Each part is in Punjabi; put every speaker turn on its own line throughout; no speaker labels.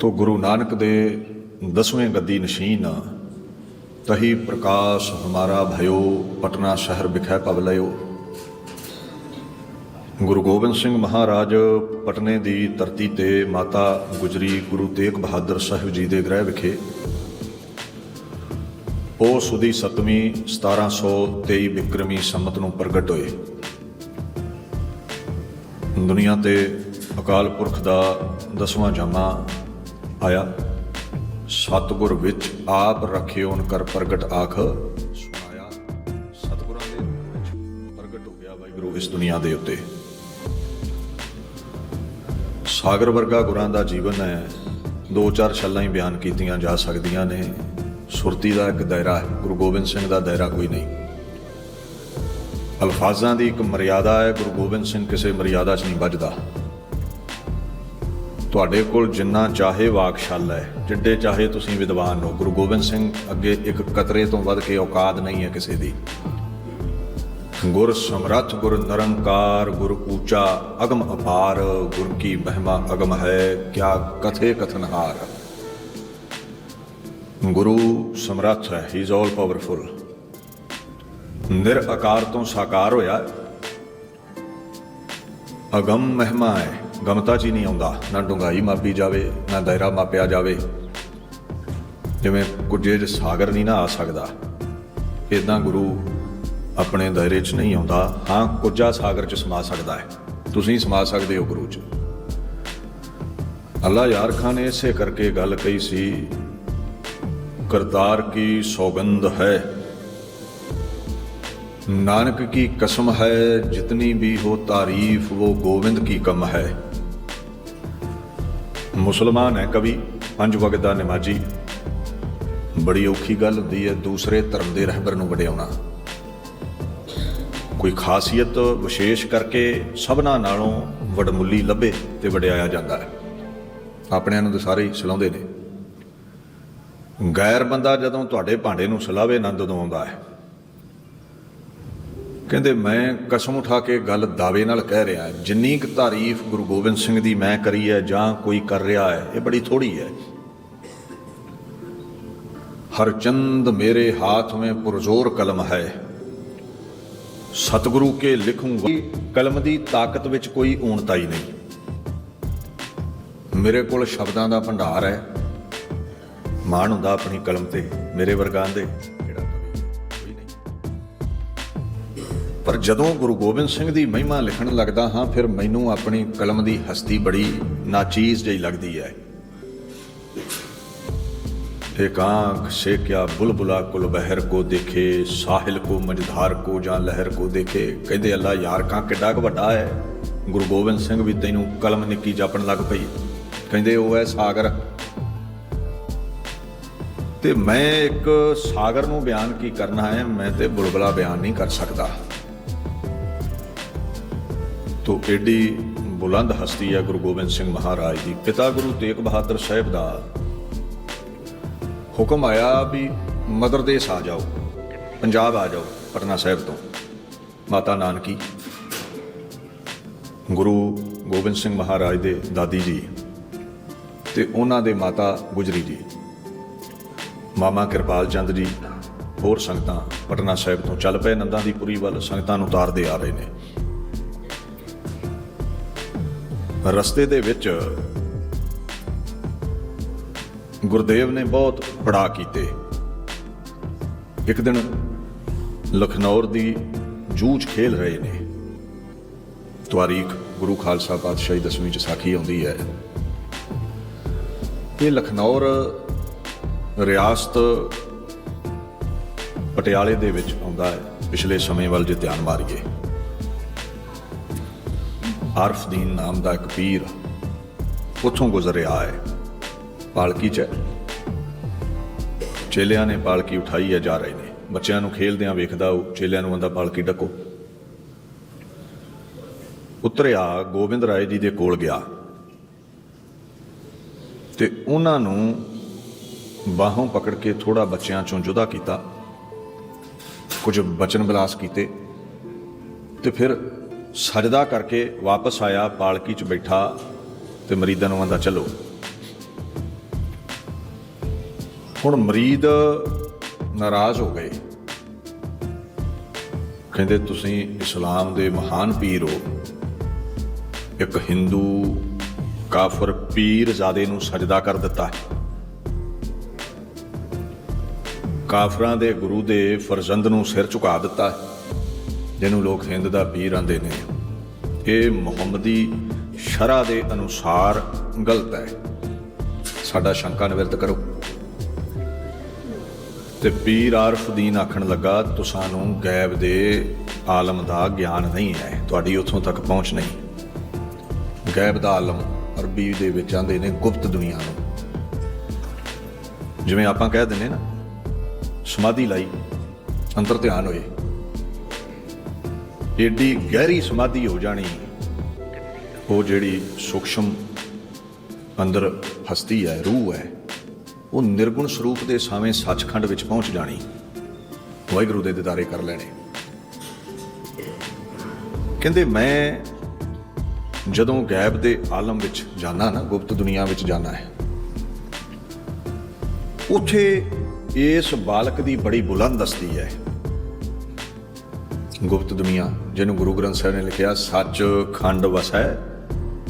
ਤੋ ਗੁਰੂ ਨਾਨਕ ਦੇ ਦਸਵੇਂ ਗੱਦੀ ਨਸ਼ੀਨ ਤਹੀ ਪ੍ਰਕਾਸ਼ ਹਮਾਰਾ ਭਇਓ, ਪਟਨਾ ਸ਼ਹਿਰ ਵਿਖੇ ਪਵ ਲਿਓ ਗੁਰੂ ਗੋਬਿੰਦ ਸਿੰਘ ਮਹਾਰਾਜ ਪਟਨੇ ਦੀ ਧਰਤੀ ਤੇ ਮਾਤਾ ਗੁਜਰੀ ਗੁਰੂ ਤੇਗ ਬਹਾਦਰ ਸਾਹਿਬ ਜੀ ਦੇ ਗ੍ਰਹਿ ਵਿਖੇ। ਉਹ ਸੁਦੀ ਸਤਵੀਂ 1723 ਵਿਕਰਮੀ ਸੰਮਤ ਨੂੰ ਪ੍ਰਗਟ ਹੋਏ। ਦੁਨੀਆ ਤੇ ਅਕਾਲ ਪੁਰਖ ਦਾ ਦਸਵਾਂ ਜਾਮਾ ਆਇਆ। ਸਤਿਗੁਰ ਵਿੱਚ ਆਪ ਰਖਿਓਨ ਕਰ ਪ੍ਰਗਟ ਆਖ। ਸੁਣਾਇਆ, ਸਤਿਗੁਰਾਂ ਦੇ ਵਿੱਚ ਪ੍ਰਗਟ ਹੋ ਗਿਆ ਵਾਹਿਗੁਰੂ ਇਸ ਦੁਨੀਆ ਦੇ ਉੱਤੇ। ਸਾਗਰ ਵਰਗਾ ਗੁਰਾਂ ਦਾ ਜੀਵਨ ਹੈ। ਦੋ ਚਾਰ ਛੱਲਾਂ ਹੀ ਬਿਆਨ ਕੀਤੀਆਂ ਜਾ ਸਕਦੀਆਂ ਨੇ। ਸੁਰਤੀ ਦਾ ਇੱਕ ਦਾਇਰਾ ਹੈ, ਗੁਰੂ ਗੋਬਿੰਦ ਸਿੰਘ ਦਾ ਦਾਇਰਾ ਕੋਈ ਨਹੀਂ। ਅਲਫਾਜ਼ਾਂ ਦੀ ਇੱਕ ਮਰਿਆਦਾ ਹੈ, ਗੁਰੂ ਗੋਬਿੰਦ ਸਿੰਘ ਕਿਸੇ ਮਰਿਆਦਾ 'ਚ ਨਹੀਂ ਵੱਜਦਾ। ਤੁਹਾਡੇ ਕੋਲ ਜਿੰਨਾ ਚਾਹੇ ਵਾਕਸ਼ਾਲ ਹੈ, ਜਿੱਡੇ ਚਾਹੇ ਤੁਸੀਂ ਵਿਦਵਾਨ ਹੋ, ਗੁਰੂ ਗੋਬਿੰਦ ਸਿੰਘ ਅੱਗੇ ਇੱਕ ਕਤਰੇ ਤੋਂ ਵੱਧ ਕੇ ਔਕਾਤ ਨਹੀਂ ਹੈ ਕਿਸੇ ਦੀ। ਗੁਰ ਸਮਰੱਥ, ਗੁਰ ਨਿਰੰਕਾਰ, ਗੁਰ ਊਚਾ, ਅਗਮ ਅਪਾਰ, ਗੁਰ ਕੀ ਮਹਿਮਾ ਅਗਮ ਹੈ, ਕਿਆ ਕਥੇ ਕਥਨਹਾਰ। ਗੁਰੂ ਸਮਰੱਥ ਹੈ ਹੀ ਇਜ਼ ਆਲ ਪਾਵਰਫੁਲ ਨਿਰ ਆਕਾਰ ਤੋਂ ਸਾਕਾਰ ਹੋਇਆ, ਅਗਮ ਮਹਿਮਾ ਹੈ। ਗਮਤਾ ਜੀ ਨਹੀਂ ਆਉਂਦਾ, ਨਾ ਡੁੰਗਾਈ ਮਾਪੀ ਜਾਵੇ, ਨਾ ਦਾਇਰਾ ਮਾਪਿਆ ਜਾਵੇ। ਜਿਵੇਂ ਕੁਝੇ ਜ ਸਾਗਰ ਨਹੀਂ ਨਾ ਆ ਸਕਦਾ। ਇਦਾਂ ਗੁਰੂ ਆਪਣੇ ਦਾਇਰੇ 'ਚ ਨਹੀਂ ਆਉਂਦਾ, ਹਾਂ ਕੁਝਾ ਸਾਗਰ 'ਚ ਸਮਾ ਸਕਦਾ ਹੈ। ਤੁਸੀਂ ਸਮਾ ਸਕਦੇ ਹੋ ਗੁਰੂ 'ਚ। ਅੱਲਾ ਯਾਰ ਖਾਨ ਨੇ ਇਸੇ ਕਰਕੇ ਗੱਲ ਕਹੀ ਸੀ, ਕਰਤਾਰ ਕੀ ਸੌਗੰਧ ਹੈ? ਨਾਨਕ ਕੀ ਕਸਮ ਹੈ, ਜਿਤਨੀ ਵੀ ਹੋ ਤਾਰੀਫ, ਉਹ ਗੋਬਿੰਦ ਕੀ ਕਮ ਹੈ? ਮੁਸਲਮਾਨ ਹੈ, ਕਵੀ ਪੰਜ ਵਕਤ ਦਾ ਨਮਾਜੀ। ਬੜੀ ਔਖੀ ਗੱਲ ਹੁੰਦੀ ਹੈ ਦੂਸਰੇ ਧਰਮ ਦੇ ਰਹਿਬਰ ਨੂੰ ਵਡਿਆਉਣਾ। ਕੋਈ ਖਾਸੀਅਤ ਵਿਸ਼ੇਸ਼ ਕਰਕੇ ਸਭਨਾ ਨਾਲੋਂ ਵਡਮੁੱਲੀ ਲੱਭੇ ਤੇ ਵਡਿਆਇਆ ਜਾਂਦਾ ਹੈ। ਆਪਣਿਆਂ ਨੂੰ ਤਾਂ ਸਾਰੇ ਹੀ ਸਲਾਉਂਦੇ ਨੇ। ਗੈਰ ਬੰਦਾ ਜਦੋਂ ਤੁਹਾਡੇ ਭਾਂਡੇ ਨੂੰ ਸਲਾਵੇ, ਆਨੰਦ ਉਦੋਂ ਆਉਂਦਾ ਹੈ। ਕਹਿੰਦੇ, ਮੈਂ ਕਸਮ ਉਠਾ ਕੇ ਗੱਲ ਦਾਅਵੇ ਨਾਲ ਕਹਿ ਰਿਹਾ ਜਿੰਨੀ ਕੁ ਤਾਰੀਫ ਗੁਰੂ ਗੋਬਿੰਦ ਸਿੰਘ ਦੀ ਮੈਂ ਕਰੀ ਹੈ ਜਾਂ ਕੋਈ ਕਰ ਰਿਹਾ ਹੈ, ਇਹ ਬੜੀ ਥੋੜੀ ਹੈ। ਹਰ ਚੰਦ ਮੇਰੇ ਹਾਥ में ਪੁਰਜ਼ੋਰ ਕਲਮ ਹੈ। ਸਤਿਗੁਰੂ ਕੇ ਲਿਖੂੰਗਾ ਕਲਮ ਦੀ ਤਾਕਤ ਵਿੱਚ ਕੋਈ ਊਣਤਾਈ ਨਹੀਂ। ਮੇਰੇ ਕੋਲ ਸ਼ਬਦਾਂ ਦਾ ਭੰਡਾਰ ਹੈ। ਮਾਣ ਹੁੰਦਾ ਆਪਣੀ ਕਲਮ ਤੇ ਮੇਰੇ ਵਰਗਾਂ ਦੇ। ਪਰ ਜਦੋਂ ਗੁਰੂ ਗੋਬਿੰਦ ਸਿੰਘ ਦੀ ਮਹਿਮਾ ਲਿਖਣ ਲੱਗਦਾ ਹਾਂ, ਫਿਰ ਮੈਨੂੰ ਆਪਣੀ ਕਲਮ ਦੀ ਹਸਤੀ ਬੜੀ ਨਾਚੀਜ਼ ਜਿਹੀ ਲੱਗਦੀ ਹੈ। ਇੱਕ ਆਂਖ ਸੇ ਕਿਆ ਬੁਲਬੁਲਾ ਕੁਲ ਬਹਿਰ ਕੋ ਦੇਖੇ, ਸਾਹਿਲ ਕੋ ਮਜਧਾਰ ਕੋ ਜਾਂ ਲਹਿਰ ਕੋ ਦੇਖੇ। ਕਹਿੰਦੇ, ਅੱਲਾ ਯਾਰ, ਕਾਂ ਕਿੱਡਾ ਕੁ ਵੱਡਾ ਹੈ? ਗੁਰੂ ਗੋਬਿੰਦ ਸਿੰਘ ਵੀ ਤੈਨੂੰ ਕਲਮ ਨਿੱਕੀ ਜਾਪਣ ਲੱਗ ਪਈ। ਕਹਿੰਦੇ, ਉਹ ਹੈ ਸਾਗਰ। ਤੇ ਮੈਂ ਇੱਕ ਸਾਗਰ ਨੂੰ ਬਿਆਨ ਕੀ ਕਰਨਾ ਹੈ? ਮੈਂ ਤੇ ਬੁਲਬੁਲਾ ਬਿਆਨ ਨਹੀਂ ਕਰ ਸਕਦਾ। ਤੋਂ ਏਡੀ ਬੁਲੰਦ ਹਸਤੀ ਆ ਗੁਰੂ ਗੋਬਿੰਦ ਸਿੰਘ ਮਹਾਰਾਜ ਦੀ। ਪਿਤਾ ਗੁਰੂ ਤੇਗ ਬਹਾਦਰ ਸਾਹਿਬ ਦਾ ਹੁਕਮ ਆਇਆ ਵੀ ਮਦਰ ਦੇਸ ਆ ਜਾਓ, ਪੰਜਾਬ ਆ ਜਾਓ, ਪਟਨਾ ਸਾਹਿਬ ਤੋਂ। ਮਾਤਾ ਨਾਨਕੀ, ਗੁਰੂ ਗੋਬਿੰਦ ਸਿੰਘ ਮਹਾਰਾਜ ਦੇ ਦਾਦੀ ਜੀ ਤੇ ਉਹਨਾਂ ਦੇ ਮਾਤਾ ਗੁਜਰੀ ਜੀ। ਮਾਮਾ ਕਿਰਪਾਲ ਚੰਦ ਜੀ, ਹੋਰ ਸੰਗਤਾਂ ਪਟਨਾ ਸਾਹਿਬ ਤੋਂ ਚੱਲ ਪਏ। ਨੰਦਾਂ ਦੀ ਪੁਰੀ ਵੱਲ ਸੰਗਤਾਂ ਨੂੰ ਉਤਾਰਦੇ ਆ ਰਹੇ ਨੇ। ਰਸਤੇ ਦੇ ਵਿੱਚ ਗੁਰਦੇਵ ਨੇ ਬਹੁਤ ਪੜਾ ਕੀਤੇ। ਇੱਕ ਦਿਨ ਲਖਨੌਰ ਦੀ ਜੂਝ ਖੇਲ ਰਹੇ ਨੇ। ਤਵਾਰੀਖ ਗੁਰੂ ਖਾਲਸਾ ਪਾਤਸ਼ਾਹੀ ਦਸਵੀਂ ਚ ਸਾਖੀ ਆਉਂਦੀ ਹੈ। ਇਹ ਲਖਨੌਰ ਰਿਆਸਤ ਪਟਿਆਲੇ ਦੇ ਵਿੱਚ ਆਉਂਦਾ ਹੈ। ਪਿਛਲੇ ਸਮੇਂ ਵੱਲ ਜੇ ਧਿਆਨ ਮਾਰੀਏ। ਆਰਫਦੀਨ ਨਾਮ ਦਾ ਇੱਕ ਪੀਰ ਉੱਥੋਂ ਗੁਜ਼ਰਿਆ ਹੈ। ਪਾਲਕੀ ਚ ਚੇਲਿਆਂ ਨੇ ਪਾਲਕੀ ਉਠਾਈ ਹੈ, ਜਾ ਰਹੇ ਨੇ। ਬੱਚਿਆਂ ਨੂੰ ਖੇਲਦਿਆਂ ਵੇਖਦਾ ਉਹ, ਚੇਲਿਆਂ ਨੂੰ ਆਂਦਾ, ਪਾਲਕੀ ਡੱਕੋ। ਉਤਰਿਆ, ਗੋਬਿੰਦ ਰਾਏ ਜੀ ਦੇ ਕੋਲ ਗਿਆ। ਤੇ ਉਹਨਾਂ ਨੂੰ ਬਾਹੋਂ ਪਕੜ ਕੇ ਥੋੜਾ ਬੱਚਿਆਂ ਚੋਂ ਜੁਦਾ ਕੀਤਾ। ਕੁਝ ਬਚਨ ਬਿਲਾਸ ਕੀਤੇ। ਤੇ ਫਿਰ ਸਜਦਾ ਕਰਕੇ ਵਾਪਸ ਆਇਆ, ਪਾਲਕੀ 'ਚ ਬੈਠਾ ਤੇ ਮਰੀਦਾਂ ਨੂੰ ਆਂਦਾ, ਚਲੋ। ਹੁਣ ਮਰੀਦ ਨਾਰਾਜ਼ ਹੋ ਗਏ। ਕਹਿੰਦੇ, ਤੁਸੀਂ ਇਸਲਾਮ ਦੇ ਮਹਾਨ ਪੀਰ ਹੋ। ਇੱਕ ਹਿੰਦੂ ਕਾਫਰ ਪੀਰ ਜ਼ਾਦੇ ਨੂੰ ਸਜਦਾ ਕਰ ਦਿੱਤਾ ਹੈ। ਕਾਫਰਾਂ ਦੇ ਗੁਰੂ ਦੇ ਫਰਜ਼ੰਦ ਨੂੰ ਸਿਰ ਝੁਕਾ ਦਿੱਤਾ ਹੈ। ਜਿਹਨੂੰ ਲੋਕ ਹਿੰਦ ਦਾ ਪੀਰ ਆਂਦੇ ਨੇ। ਇਹ ਮੁਹੰਮਦੀ ਸ਼ਰਾ ਦੇ ਅਨੁਸਾਰ ਗਲਤ ਹੈ। ਸਾਡਾ ਸ਼ੰਕਾ ਨਿਵਰਤ ਕਰੋ। ਤੇ ਪੀਰ ਆਰਫਦੀਨ ਆਖਣ ਲੱਗਾ ਤੁਸਾਂ ਨੂੰ ਗੈਬ ਦੇ ਆਲਮ ਦਾ ਗਿਆਨ ਨਹੀਂ ਹੈ। ਤੁਹਾਡੀ ਉੱਥੋਂ ਤੱਕ ਪਹੁੰਚ ਨਹੀਂ। ਗੈਬ ਦਾ ਆਲਮ ਅਰਬੀ ਦੇ ਵਿੱਚ ਆਂਦੇ ਨੇ, ਗੁਪਤ ਦੁਨੀਆ ਨੂੰ। ਜਿਵੇਂ ਆਪਾਂ ਕਹਿ ਦਿੰਨੇ ਨਾ, ਸਮਾਧੀ ਲਈ ਅੰਦਰ ਧਿਆਨ ਹੋਏ। ਏਡੀ ਗਹਿਰੀ ਸਮਾਧੀ ਹੋ ਜਾਣੀ, ਉਹ ਜਿਹੜੀ ਸੂਖਸ਼ਮ ਅੰਦਰ ਹਸਤੀ ਹੈ, ਰੂਹ ਹੈ, ਉਹ ਨਿਰਗੁਣ ਸਰੂਪ ਦੇ ਸਾਵੇਂ ਸੱਚਖੰਡ ਵਿੱਚ ਪਹੁੰਚ ਜਾਣੀ। ਵਾਹਿਗੁਰੂ ਦੇ ਦਿਦਾਰੇ ਕਰ ਲੈਣੇ। ਕਹਿੰਦੇ, ਮੈਂ ਜਦੋਂ ਗੈਬ ਦੇ ਆਲਮ ਵਿੱਚ ਜਾਣਾ ਨਾ, ਗੁਪਤ ਦੁਨੀਆ ਵਿੱਚ ਜਾਣਾ ਹੈ, ਉੱਥੇ ਇਸ ਬਾਲਕ ਦੀ ਬੜੀ ਬੁਲੰਦ ਹਸਤੀ ਹੈ। ਗੁਪਤ ਦੁਨੀਆ, ਜਿਹਨੂੰ ਗੁਰੂ ਗ੍ਰੰਥ ਸਾਹਿਬ ਨੇ ਲਿਖਿਆ, ਸੱਚ ਖੰਡ ਵਸੈ,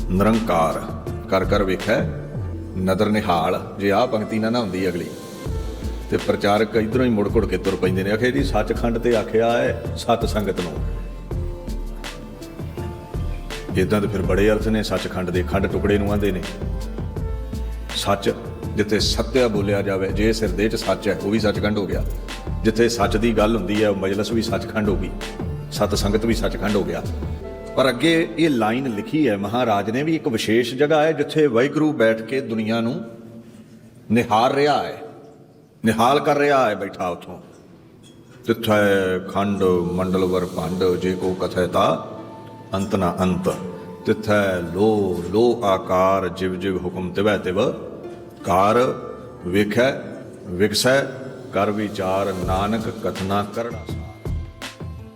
ਨਿਰੰਕਾਰ। ਕਰ ਕਰ ਵੇਖੈ, ਨਦਰ ਨਿਹਾਲ। ਜੇ ਆਹ ਪੰਕਤੀ ਨਾ ਨਾ ਹੁੰਦੀ ਅਗਲੀ। ਤੇ ਪ੍ਰਚਾਰਕ ਇਧਰੋਂ ਹੀ ਮੁੜ ਘੁੜ ਕੇ ਤੁਰ ਪੈਂਦੇ ਨੇ। ਆਖੇ ਜੀ ਸੱਚਖੰਡ ਤੇ ਆਖਿਆ ਹੈ, ਸਤ ਸੰਗਤ ਨੂੰ। ਇਦਾਂ ਤੇ ਫਿਰ ਬੜੇ ਅਰਥ ਨੇ ਸੱਚਖੰਡ ਦੇ। ਖੰਡ ਟੁਕੜੇ ਨੂੰ ਆਂਦੇ ਨੇ। ਸੱਚ ਜਿੱਥੇ ਸੱਤਿਆ ਬੋਲਿਆ ਜਾਵੇ, ਜੇ ਸਿਰਦੇ ਚ ਸੱਚ ਹੈ, ਉਹ ਵੀ ਸੱਚਖੰਡ ਹੋ ਗਿਆ। ਜਿੱਥੇ ਸੱਚ ਦੀ ਗੱਲ ਹੁੰਦੀ ਹੈ, ਉਹ ਮਜਲਿਸ ਵੀ ਸੱਚਖੰਡ ਹੋ ਗਈ। ਸਤ ਸੰਗਤ ਵੀ ਸੱਚਖੰਡ ਹੋ ਗਿਆ। ਪਰ ਅੱਗੇ ਇਹ ਲਾਈਨ ਲਿਖੀ ਹੈ, ਮਹਾਰਾਜ ਨੇ ਵੀ ਇੱਕ ਵਿਸ਼ੇਸ਼ ਜਗ੍ਹਾ ਹੈ, ਜਿੱਥੇ ਵਾਹਿਗੁਰੂ ਬੈਠ ਕੇ ਦੁਨੀਆ ਨੂੰ ਨਿਹਾਰ ਰਿਹਾ ਹੈ, ਨਿਹਾਲ ਕਰ ਰਿਹਾ ਹੈ, ਬੈਠਾ ਉਥੋਂ। ਤਿੱਥੈ ਖੰਡ ਮੰਡਲਵਰ ਭੰਡ, ਜੇ ਕੋ ਕਥੈ ਤਾ ਅੰਤ ਨਾ ਅੰਤ। ਤਿੱਥੈ ਲੋ ਲੋ ਆਕਾਰ, ਜਿਵ ਜਿਵ ਹੁਕਮ ਤਿਵੈ ਤਿਵ। ਕਾਰ ਵੇਖੈ, ਵਿਕਸੈ, ਕਰ ਵਿਚਾਰ ਨਾਨਕ ਕਥਨਾ ਕਰਣਾ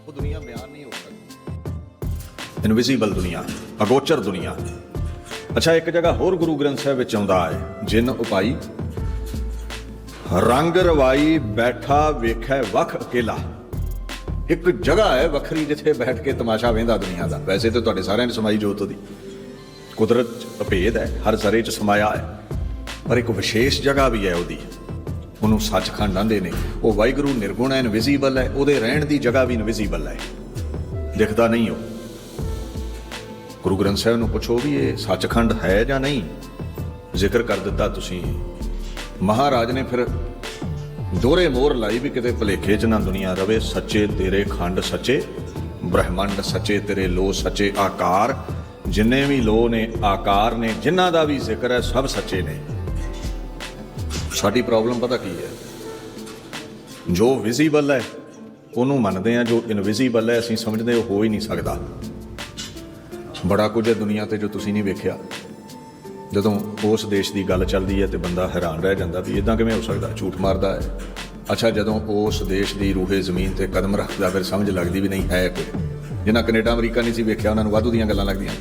ਉਹ ਦੁਨੀਆ ਬਿਆਨ ਨਹੀਂ ਹੋ ਸਕਦੀ। ਇਨਵਿਜ਼ੀਬਲ ਦੁਨੀਆ, ਅਗੋਚਰ ਦੁਨੀਆ। ਅੱਛਾ, ਇੱਕ ਜਗ੍ਹਾ ਹੋਰ ਗੁਰੂ ਗ੍ਰੰਥ ਸਾਹਿਬ ਵਿੱਚ ਆਉਂਦਾ ਹੈ, ਜਿਨ ਉਪਾਈ, ਰੰਗ ਰਵਾਈ ਬੈਠਾ ਵੇਖੈ ਵਖ ਅਕੇਲਾ। ਇੱਕ ਜਗ੍ਹਾ ਹੈ ਵੱਖਰੀ ਜਿੱਥੇ ਬੈਠ ਕੇ ਤਮਾਸ਼ਾ ਵੇਂਦਾ ਦੁਨੀਆ ਦਾ। ਵੈਸੇ ਤੇ ਤੁਹਾਡੇ ਸਾਰਿਆਂ ਦੀ ਸਮਾਈ ਜੋਤ ਦੀ। ਕੁਦਰਤ ਅਭੇਦ ਹੈ, ਹਰ ਜ਼ਰੇ 'ਚ ਸਮਾਇਆ ਹੈ। ਪਰ ਇੱਕ ਵਿਸ਼ੇਸ਼ ਜਗ੍ਹਾ ਵੀ ਹੈ ਉਹਦੀ। ਉਹਨੂੰ ਸੱਚਖੰਡ ਆਂਦੇ ਨੇ। ਉਹ ਵਾਹਿਗੁਰੂ ਨਿਰਗੁਣ ਹੈ ਇਨਵਿਜ਼ੀਬਲ ਹੈ। ਉਹਦੇ ਰਹਿਣ ਦੀ ਜਗ੍ਹਾ ਵੀ ਇਨਵਿਜ਼ੀਬਲ ਹੈ। ਦਿਖਦਾ ਨਹੀਂ ਉਹ। ਗੁਰੂ ਗ੍ਰੰਥ ਸਾਹਿਬ ਨੂੰ ਪੁੱਛੋ ਵੀ ਇਹ ਸੱਚਖੰਡ ਹੈ ਜਾਂ ਨਹੀਂ? ਜ਼ਿਕਰ ਕਰ ਦਿੱਤਾ ਤੁਸੀਂ। ਮਹਾਰਾਜ ਨੇ ਫਿਰ ਦੋਰੇ ਮੋਹਰ ਲਾਈ ਵੀ ਕਿਤੇ ਭਲੇਖੇ ਚ ਨਾ ਦੁਨੀਆ ਰਵੇ। ਸੱਚੇ ਤੇਰੇ ਖੰਡ ਸੱਚੇ, ਬ੍ਰਹਿਮੰਡ ਸੱਚੇ ਤੇਰੇ ਲੋ ਸੱਚੇ ਆਕਾਰ। ਜਿੰਨੇ ਵੀ ਲੋ ਨੇ, ਆਕਾਰ ਨੇ ਜਿਨ੍ਹਾਂ ਦਾ ਵੀ ਜ਼ਿਕਰ ਹੈ, ਸਭ ਸੱਚੇ ਨੇ। ਸਾਡੀ ਪ੍ਰੋਬਲਮ ਪਤਾ ਕੀ ਹੈ? ਜੋ ਵਿਜ਼ੀਬਲ ਹੈ, ਉਹਨੂੰ ਮੰਨਦੇ ਆ ਜੋ ਇਨਵਿਜ਼ੀਬਲ ਹੈ, ਅਸੀਂ ਸਮਝਦੇ ਉਹ ਹੋ ਹੀ ਨਹੀਂ ਸਕਦਾ। ਬੜਾ ਕੁਝ ਹੈ ਦੁਨੀਆ ਤੇ ਜੋ ਤੁਸੀਂ ਨਹੀਂ ਵੇਖਿਆ। ਜਦੋਂ ਉਸ ਦੇਸ਼ ਦੀ ਗੱਲ ਚੱਲਦੀ ਹੈ ਤੇ ਬੰਦਾ ਹੈਰਾਨ ਰਹਿ ਜਾਂਦਾ ਵੀ ਇਦਾਂ ਕਿਵੇਂ ਹੋ ਸਕਦਾ? ਝੂਠ ਮਾਰਦਾ ਹੈ। ਅੱਛਾ, ਜਦੋਂ ਉਸ ਦੇਸ਼ ਦੀ ਰੂਹੇ ਜ਼ਮੀਨ ਤੇ ਕਦਮ ਰੱਖਦਾ, ਫਿਰ ਸਮਝ ਲੱਗਦੀ ਵੀ ਨਹੀਂ ਹੈ ਕੋਈ। ਜਿਨ੍ਹਾਂ ਕੈਨੇਡਾ, ਅਮਰੀਕਾ ਨਹੀਂ ਸੀ ਵੇਖਿਆ, ਉਹਨਾਂ ਨੂੰ ਵਾਧੂ ਦੀਆਂ ਗੱਲਾਂ ਲੱਗਦੀਆਂ।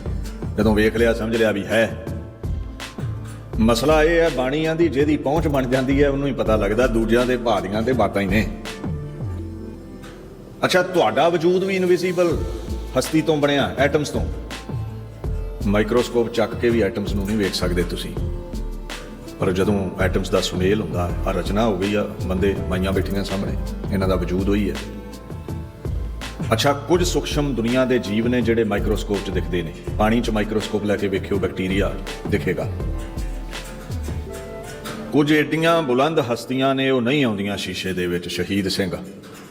ਜਦੋਂ ਵੇਖ ਲਿਆ, ਸਮਝ ਲਿਆ ਵੀ ਹੈ। ਮਸਲਾ ਇਹ ਹੈ, ਬਾਣੀਆਂ ਦੀ ਜਿਹਦੀ ਪਹੁੰਚ ਬਣ ਜਾਂਦੀ ਹੈ, ਉਹਨੂੰ ਹੀ ਪਤਾ ਲੱਗਦਾ, ਦੂਜਿਆਂ ਦੇ ਭਾਦੀਆਂ ਤੇ ਬਾਤਾਂ ਹੀ ਨੇ। ਅੱਛਾ, ਤੁਹਾਡਾ ਵਜੂਦ ਵੀ ਇਨਵਿਜ਼ੀਬਲ ਹਸਤੀ ਤੋਂ ਬਣਿਆ ਐਟਮਸ ਤੋਂ। ਮਾਈਕਰੋਸਕੋਪ ਚੱਕ ਕੇ ਵੀ ਐਟਮਸ ਨੂੰ ਨਹੀਂ ਵੇਖ ਸਕਦੇ ਤੁਸੀਂ। ਪਰ ਜਦੋਂ ਐਟਮਸ ਦਾ ਸੁਮੇਲ ਹੁੰਦਾ ਆ ਰਚਨਾ ਹੋ ਗਈ ਆ, ਬੰਦੇ ਮਾਈਆਂ ਬੈਠੀਆਂ ਸਾਹਮਣੇ, ਇਹਨਾਂ ਦਾ ਵਜੂਦ ਹੋਈ ਹੈ। ਅੱਛਾ, ਕੁਝ ਸੂਖਸ਼ਮ ਦੁਨੀਆ ਦੇ ਜੀਵ ਨੇ ਜਿਹੜੇ ਮਾਈਕਰੋਸਕੋਪ 'ਚ ਦਿਖਦੇ ਨੇ। ਪਾਣੀ 'ਚ ਮਾਈਕਰੋਸਕੋਪ ਲੈ ਕੇ ਵੇਖਿਓ ਬੈਕਟੀਰੀਆ ਦਿਖੇਗਾ। ਕੁਝ ਏਡੀਆਂ ਬੁਲੰਦ ਹਸਤੀਆਂ ਨੇ, ਉਹ ਨਹੀਂ ਆਉਂਦੀਆਂ ਸ਼ੀਸ਼ੇ ਦੇ ਵਿੱਚ, ਸ਼ਹੀਦ ਸਿੰਘ,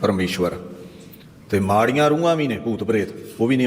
ਪਰਮੇਸ਼ਵਰ। ਤੇ ਮਾੜੀਆਂ ਰੂਹਾਂ ਵੀ ਨੇ ਭੂਤ ਪ੍ਰੇਤ ਉਹ ਵੀ ਨਹੀਂ ਆਉਂਦੇ।